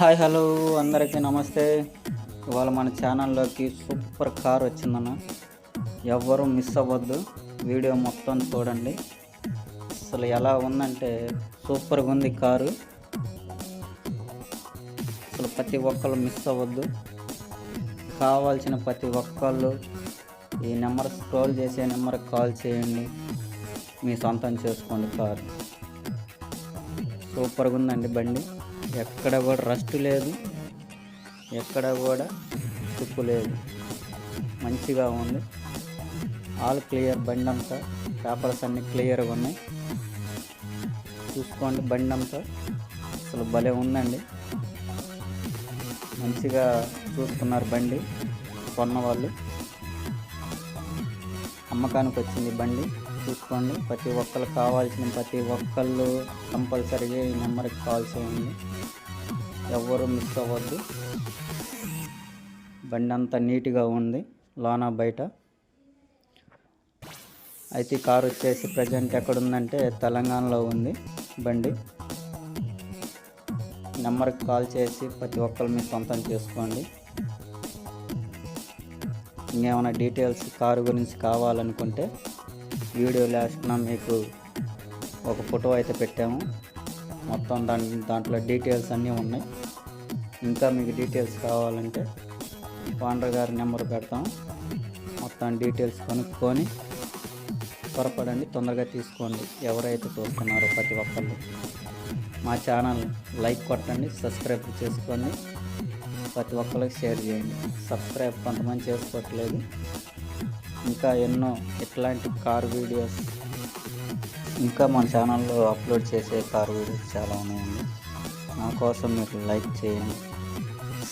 Hi hello. అందరికీ నమస్తే. ఇవాళ మన ఛానల్లోకి సూపర్ కార్ వచ్చిందన్న. ఎవ్వరూ మిస్ అవ్వద్దు. వీడియో మొత్తం చూడండి. అసలు ఎలా ఉందంటే సూపర్గా ఉంది కారు. అసలు ప్రతి ఒక్కళ్ళు మిస్ అవ్వద్దు. కావాల్సిన ప్రతి ఒక్కళ్ళు ఈ నెంబర్ స్క్రోల్ చేసే నెంబర్కి కాల్ చేయండి. మీ సొంతం చేసుకోండి కారు. సూపర్గా ఉందండి బండి. ఎక్కడ కూడా రస్ట్ లేదు. ఎక్కడ కూడా తుప్పు లేదు. మంచిగా ఉంది. ఆల్ క్లియర్ బండి అంతా. పేపర్స్ అన్నీ క్లియర్గా ఉన్నాయి. చూసుకోండి బండి అంతా. అసలు భలే ఉందండి. మంచిగా చూసుకున్నారు బండి. కొన్న వాళ్ళు. అమ్మకానికి వచ్చింది బండి. చూసుకోండి. ప్రతి ఒక్కరు కావాల్సిన ప్రతి ఒక్కళ్ళు కంపల్సరీగా ఈ నెంబర్కి కాల్ చేయండి ఎవరు మిస్ అవ్వద్దు. బండి అంతా నీట్గా ఉంది. లోన బయట. అయితే కారు వచ్చేసి ప్రజెంట్ ఎక్కడుందంటే తెలంగాణలో ఉంది బండి. నెంబర్కి కాల్ చేసి ప్రతి ఒక్కరు మీ సొంతం చేసుకోండి. ఇంకేమైనా డీటెయిల్స్ కారు గురించి కావాలనుకుంటే వీడియో లాస్ట్న మీకు ఒక ఫోటో అయితే పెట్టాము. మొత్తం దాని దాంట్లో డీటెయిల్స్ అన్నీ ఉన్నాయి. ఇంకా మీకు డీటెయిల్స్ కావాలంటే ఓనర్ గారి నెంబర్ పెడతాం. మొత్తం డీటెయిల్స్ కనుక్కొని త్వరపడండి తొందరగా తీసుకోండి. ఎవరైతే చూస్తున్నారో ప్రతి ఒక్కళ్ళు మా ఛానల్ లైక్ కొట్టండి సబ్స్క్రైబ్ చేసుకోండి. ప్రతి ఒక్కరికి షేర్ చేయండి. సబ్స్క్రైబ్ కొంతమంది చేసుకోవట్లేదు. ఇంకా ఎన్నో ఇట్లాంటి కార్ వీడియోస్ ఇంకా మన ఛానల్లో అప్లోడ్ చేసే కార్ వీడియోస్ చాలా ఉన్నాయండి. నా కోసం మీరు లైక్ చేయండి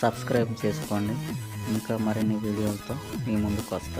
సబ్స్క్రైబ్ చేసుకోండి. ఇంకా మరిన్ని వీడియోలతో మీ ముందుకు వస్తాను.